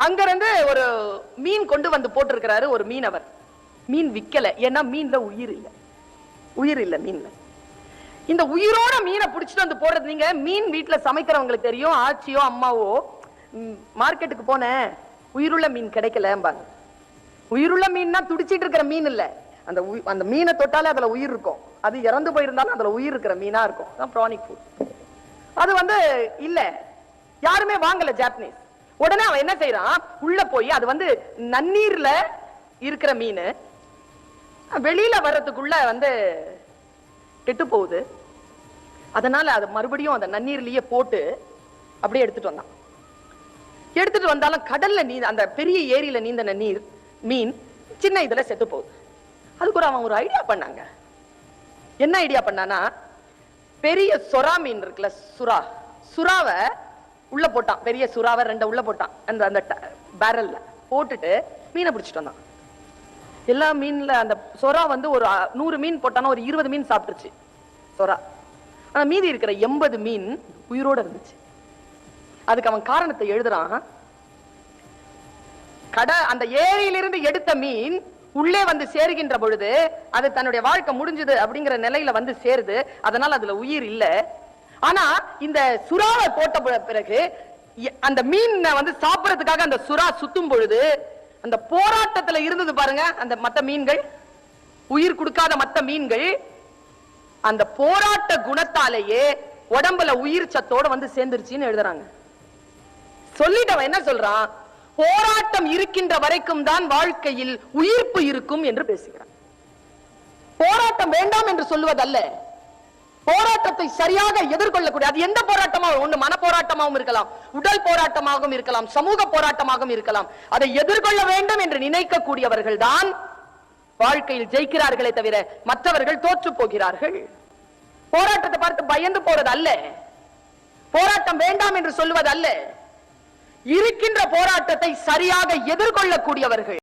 அங்கிருந்து ஒரு மீன் கொண்டு வந்து போட்டிருக்கிறாரு ஒரு மீனவர். மீன் விக்கல. ஏன்னா மீன்ல உயிர் இல்ல. உயிர் இல்ல மீன்ல. இந்த உயிரோட மீனை புடிச்சிட்டு வந்து போடுறது நீங்க மீன் வீட்டுல சமைக்கிறவங்களுக்கு தெரியும் ஆச்சியோ அம்மாவோ மார்க்கெட்டுக்கு போனேன் உயிருள்ள மீன் கிடைக்கலம்பாங்க. உயிருள்ள மீன்னா துடிச்சிட்டு இருக்கிற மீன் இல்ல. அந்த உயி- அந்த மீனை தொட்டாலே அதுல உயிர் இருக்கும். அது இறந்து போயிருந்தாலும் அதுல உயிர் இருக்கிற மீனா இருக்கும். ப்ரானிக் ஃபுட் அது வந்து இல்ல. யாருமே வாங்கல ஜாப்பனீஸ் உடனே அவன் என்ன செய்யறான் உள்ள போய் அது வந்து நன்னீர்ல இருக்கிற மீன் வெளியில வர்றதுக்குள்ள வந்து கெட்டு போகுது. அதனால அது மறுபடியும் அந்த நன்னீர்லயே போட்டு அப்படியே எடுத்துட்டு வந்தான். எடுத்துட்டு வந்தாலும் கடல்ல நீ அந்த பெரிய ஏரியில நீந்த நீர் மீன் சின்ன இதுல செத்து போகுது. அதுக்கு ஒரு அவன் ஒரு ஐடியா பண்ணாங்க. என்ன ஐடியா பண்ணானா பெரிய சொரா மீன் இருக்குல்ல சுறா. சுறாவை உள்ள போட்டான். பெரிய சுறாவை ரெண்ட உள்ள போட்டான். அந்த அந்த பேரல்ல போட்டுட்டு மீனை பிடிச்சிட்டு வந்தான். எல்லா மீன்ல அந்த சொரா வந்து ஒரு நூறு மீன் போட்டானா ஒரு இருபது மீன் சாப்பிட்டுருச்சு. சொரா ஆனா மீதி இருக்கிற எண்பது மீன் உயிரோட இருந்துச்சு. அதுக்கு அவன் காரணத்தை எழுதுறான். கடை அந்த ஏரியிலிருந்து எடுத்த மீன் உள்ளே வந்து சேருகின்ற பொழுது அது தன்னுடைய வாழ்க்கை முடிஞ்சது அப்படிங்கிற நிலையில வந்து சேருது. அதனால அதுல உயிர் இல்லை. ஆனா இந்த சுறாவை போட்ட பிறகு அந்த மீனை வந்து சாப்பிடறதுக்காக அந்த சுறா சுத்தும் பொழுது அந்த போராட்டத்துல இருந்தது பாருங்க அந்த மத்த மீன்கள் உயிர் கொடுக்காத மத்த மீன்கள் அந்த போராட்ட குணத்தாலேயே உடம்புல உயிர் சத்தோட வந்து சேர்ந்துருச்சுன்னு எழுதுறாங்க. சொல்லிட்டவன் என்ன சொல்றான்? போராட்டம் இருக்கின்ற வரைக்கும் தான் வாழ்க்கையில் உயிர்ப்பு இருக்கும் என்று பேசுகிறான். போராட்டம் வேண்டாம் என்று சொல்லுவதல்ல. போராட்டத்தை சரியாக எதிர்கொள்ளக்கூடிய அது எந்த போராட்டமாகவும் ஒண்ணு மன போராட்டமாகவும் இருக்கலாம் உடல் போராட்டமாகவும் இருக்கலாம் சமூக போராட்டமாகவும் இருக்கலாம். அதை எதிர்கொள்ள வேண்டும் என்று நினைக்கக்கூடியவர்கள் தான் வாழ்க்கையில் ஜெயிக்கிறார்களே தவிர மற்றவர்கள் தோற்று போகிறார்கள். போராட்டத்தை பார்த்து பயந்து போறது அல்ல. போராட்டம் வேண்டாம் என்று சொல்லுவது அல்ல. இருக்கின்ற போராட்டத்தை சரியாக எதிர்கொள்ளக்கூடியவர்கள்.